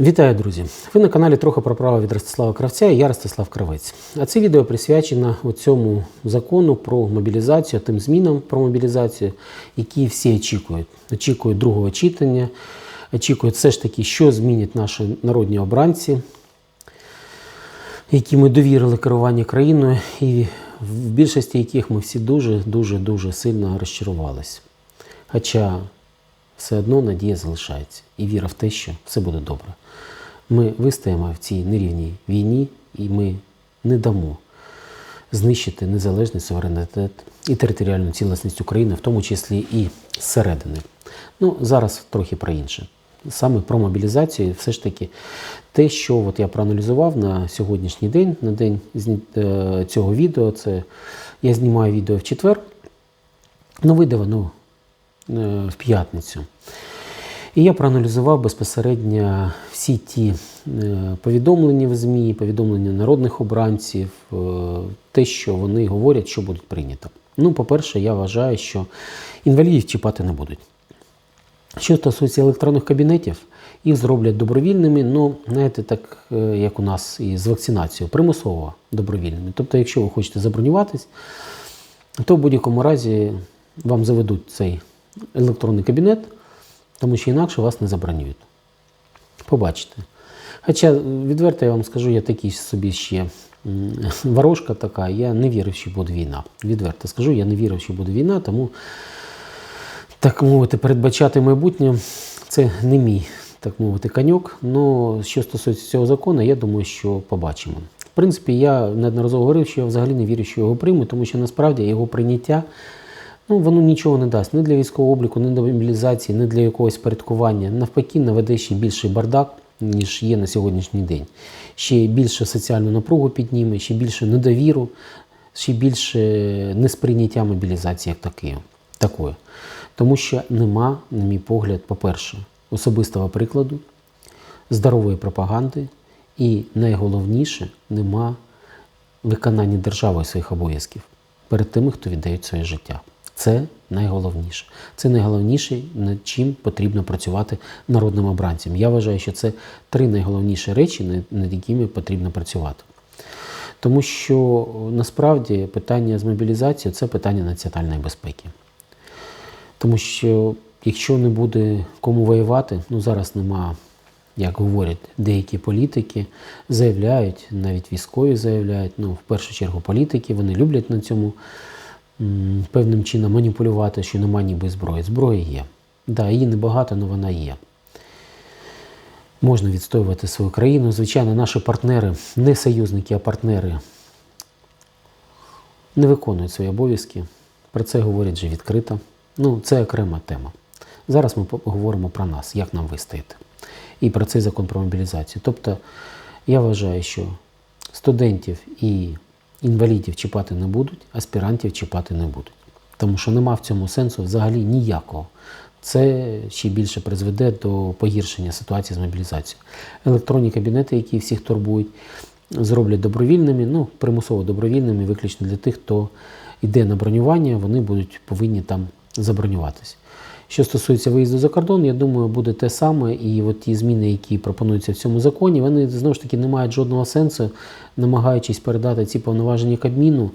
Вітаю, друзі! Ви на каналі трохи про право від Ростислава Кравця і я Ростислав Кравець. А це відео присвячено цьому закону про мобілізацію, тим змінам про мобілізацію, які всі очікують. Очікують другого читання, очікують все ж таки, що змінять наші народні обранці, які ми довірили керування країною, і в більшості яких ми всі дуже, дуже, дуже сильно розчарувалися. Хоча все одно надія залишається і віра в те, що все буде добре. Ми вистоїмо в цій нерівній війні, і ми не дамо знищити незалежний суверенітет і територіальну цілісність України, в тому числі і зсередини. Ну, зараз трохи про інше. Саме про мобілізацію, все ж таки, те, що от я проаналізував на сьогоднішній день, на день е, цього відео, це я знімаю відео в четвер, ну е, в п'ятницю. І я проаналізував безпосередньо всі ті е, повідомлення в ЗМІ, повідомлення народних обранців, е, те, що вони говорять, що будуть прийнято. Ну, по-перше, я вважаю, що інвалідів чіпати не будуть. Що стосується електронних кабінетів, їх зроблять добровільними, ну, знаєте, так е, як у нас і з вакцинацією, примусово добровільними. Тобто, якщо ви хочете забронюватись, то в будь-якому разі вам заведуть цей електронний кабінет, тому що інакше вас не забронюють. Побачите. Хоча, відверто я вам скажу, я такий собі ще ворожка така, я не вірив, що буде війна. Відверто скажу, я не вірив, що буде війна, тому, так мовити, передбачати майбутнє це не мій, так мовити, коньок. Ну, що стосується цього закону, я думаю, що побачимо. В принципі, я неодноразово говорив, що я взагалі не вірю, що його приймуть, тому що насправді його прийняття ну, воно нічого не дасть ні для військового обліку, ні для мобілізації, ні для якогось порядкування. Навпаки, наведе ще більший бардак, ніж є на сьогоднішній день. Ще більше соціальну напругу підніме, ще більше недовіру, ще більше несприйняття мобілізації як такої. такої. Тому що нема, на мій погляд, по-перше, особистого прикладу, здорової пропаганди, і найголовніше, нема виконання державою своїх обов'язків перед тими, хто віддають своє життя. Це найголовніше. Це найголовніше, над чим потрібно працювати народним обранцям. Я вважаю, що це три найголовніші речі, над- якими потрібно працювати. Тому що насправді питання з мобілізацією це питання національної безпеки. Тому що якщо не буде кому воювати, ну зараз нема, як говорять деякі політики, заявляють, навіть військові заявляють, ну в першу чергу політики, вони люблять на цьому певним чином маніпулювати, що нема ніби зброї. Зброя є. Да, її небагато, але вона є. Можна відстоювати свою країну. Звичайно, наші партнери, не союзники, а партнери не виконують свої обов'язки. Про це говорять вже відкрито. Ну, це окрема тема. Зараз ми поговоримо про нас, як нам вистояти. І про цей закон про мобілізацію. Тобто, я вважаю, що студентів і інвалідів чіпати не будуть, аспірантів чіпати не будуть. Тому що нема в цьому сенсу взагалі ніякого. Це ще більше призведе до погіршення ситуації з мобілізацією. Електронні кабінети, які всіх турбують, зроблять добровільними, ну, примусово добровільними, виключно для тих, хто йде на бронювання, вони будуть повинні там забронюватися. Що стосується виїзду за кордон, я думаю, буде те саме. І от ті зміни, які пропонуються в цьому законі, вони знову ж таки не мають жодного сенсу, намагаючись передати ці повноваження Кабміну.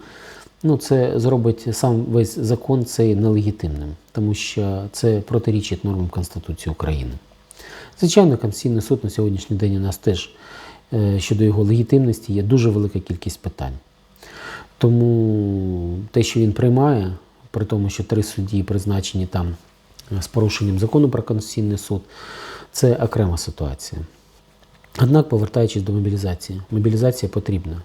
Ну, це зробить сам весь закон цей нелегітимним, тому що це протирічить нормам Конституції України. Звичайно, Конституційний суд на сьогоднішній день у нас теж е, щодо його легітимності є дуже велика кількість питань. Тому те, що він приймає, при тому, що три судді призначені там з порушенням закону про Конституційний суд, це окрема ситуація. Однак, повертаючись до мобілізації, мобілізація потрібна.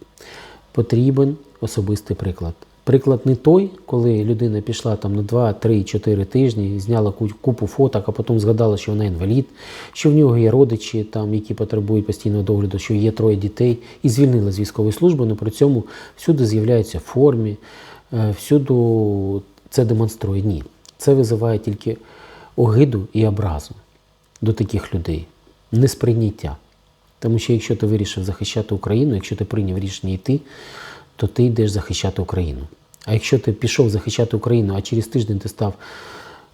Потрібен особистий приклад. Приклад не той, коли людина пішла там на 2, 3, 4 тижні, зняла купу фоток, а потім згадала, що вона інвалід, що в нього є родичі, там, які потребують постійного догляду, що є троє дітей, і звільнила з військової служби, але при цьому всюди з'являється в формі, е, всюди це демонструє. Ні. Це визиває тільки огиду і образу до таких людей, несприйняття. Тому що якщо ти вирішив захищати Україну, якщо ти прийняв рішення йти, то ти йдеш захищати Україну. А якщо ти пішов захищати Україну, а через тиждень ти став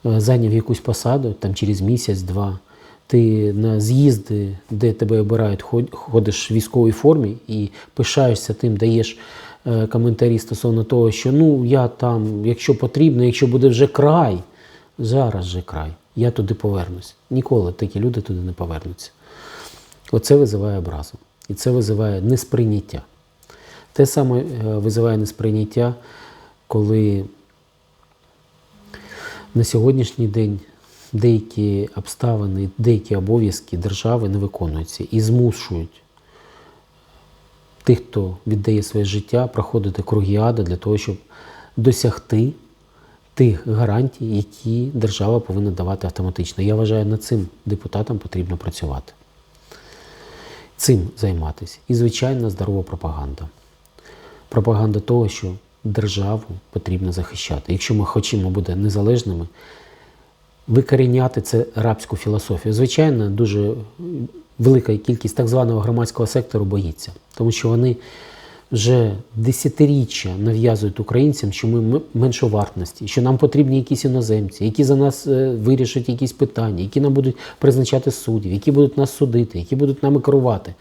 е, зайняв якусь посаду, там через місяць, два, ти на з'їзди, де тебе обирають, ходиш в військовій формі і пишаєшся тим, даєш е, коментарі стосовно того, що ну я там, якщо потрібно, якщо буде вже край, зараз же край, я туди повернусь. Ніколи такі люди туди не повернуться. Оце визиває образу. І це визиває несприйняття. Те саме е, визиває несприйняття, коли на сьогоднішній день деякі обставини, деякі обов'язки держави не виконуються і змушують тих, хто віддає своє життя, проходити круги ада для того, щоб досягти тих гарантій, які держава повинна давати автоматично. Я вважаю, над цим депутатам потрібно працювати. Цим займатися. І, звичайно, здорова пропаганда. Пропаганда того, що державу потрібно захищати. Якщо ми хочемо бути незалежними, викоріняти це рабську філософію. Звичайно, дуже велика кількість так званого громадського сектору боїться, тому що вони вже десятиріччя нав'язують українцям, що ми меншовартності, що нам потрібні якісь іноземці, які за нас е, вирішать якісь питання, які нам будуть призначати суддів, які будуть нас судити, які будуть нами керувати.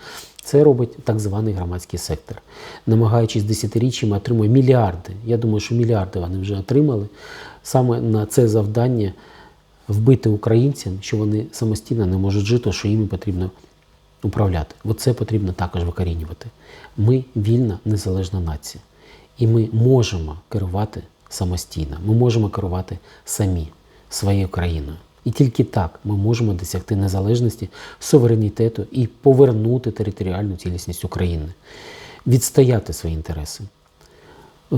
Це робить так званий громадський сектор, намагаючись десятиріччями отримує мільярди. Я думаю, що мільярди вони вже отримали саме на це завдання вбити українцям, що вони самостійно не можуть жити, що їм потрібно управляти. Оце потрібно також викорінювати. Ми вільна незалежна нація. І ми можемо керувати самостійно. Ми можемо керувати самі своєю країною. І тільки так ми можемо досягти незалежності, суверенітету і повернути територіальну цілісність України, відстояти свої інтереси.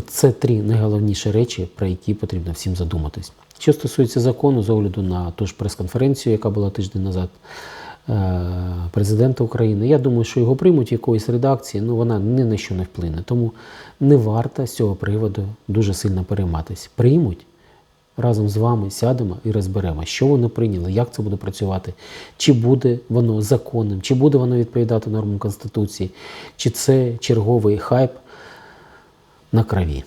Це три найголовніші речі, про які потрібно всім задуматись. Що стосується закону, з огляду на ту ж прес-конференцію, яка була тиждень назад президента України, я думаю, що його приймуть якоїсь редакції, ну вона ні на що не вплине. Тому не варто з цього приводу дуже сильно перейматися. Приймуть. Разом з вами сядемо і розберемо, що воно прийняло, як це буде працювати, чи буде воно законним, чи буде воно відповідати нормам Конституції, чи це черговий хайп на крові.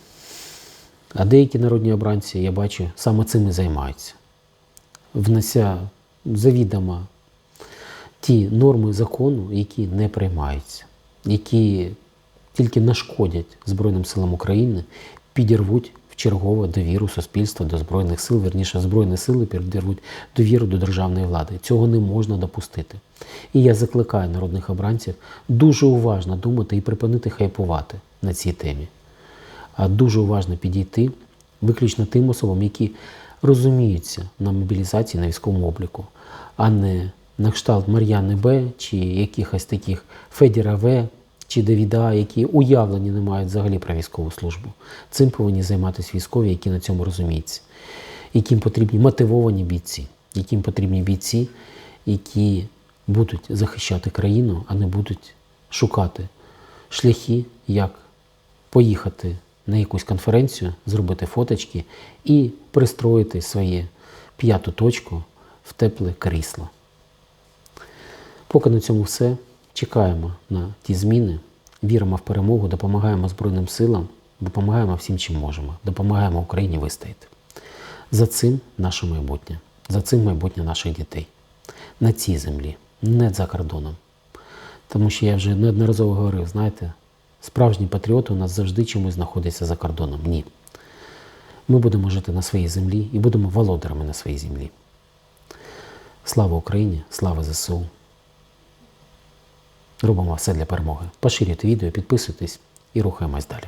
А деякі народні обранці, я бачу, саме цим і займаються. Внеся завідомо ті норми закону, які не приймаються, які тільки нашкодять Збройним силам України, підірвуть в чергове довіру суспільства до Збройних сил, верніше, Збройні сили підірвуть довіру до державної влади. Цього не можна допустити. І я закликаю народних обранців дуже уважно думати і припинити хайпувати на цій темі а дуже уважно підійти виключно тим особам, які розуміються на мобілізації на військовому обліку, а не на кшталт Мар'яни Б чи якихось таких Федіра В чи Давіда, які уявлені не мають взагалі про військову службу. Цим повинні займатися військові, які на цьому розуміються, яким потрібні мотивовані бійці, яким потрібні бійці, які будуть захищати країну, а не будуть шукати шляхи, як поїхати на якусь конференцію, зробити фоточки і пристроїти своє п'яту точку в тепле крісло. Поки на цьому все. Чекаємо на ті зміни, віримо в перемогу, допомагаємо Збройним силам, допомагаємо всім, чим можемо, допомагаємо Україні вистояти. За цим наше майбутнє, за цим майбутнє наших дітей. На цій землі, не за кордоном. Тому що я вже неодноразово говорив, знаєте, справжні патріоти у нас завжди чомусь знаходяться за кордоном. Ні. Ми будемо жити на своїй землі і будемо володарами на своїй землі. Слава Україні, слава ЗСУ. Робимо все для перемоги. Поширюйте відео, підписуйтесь і рухаємось далі.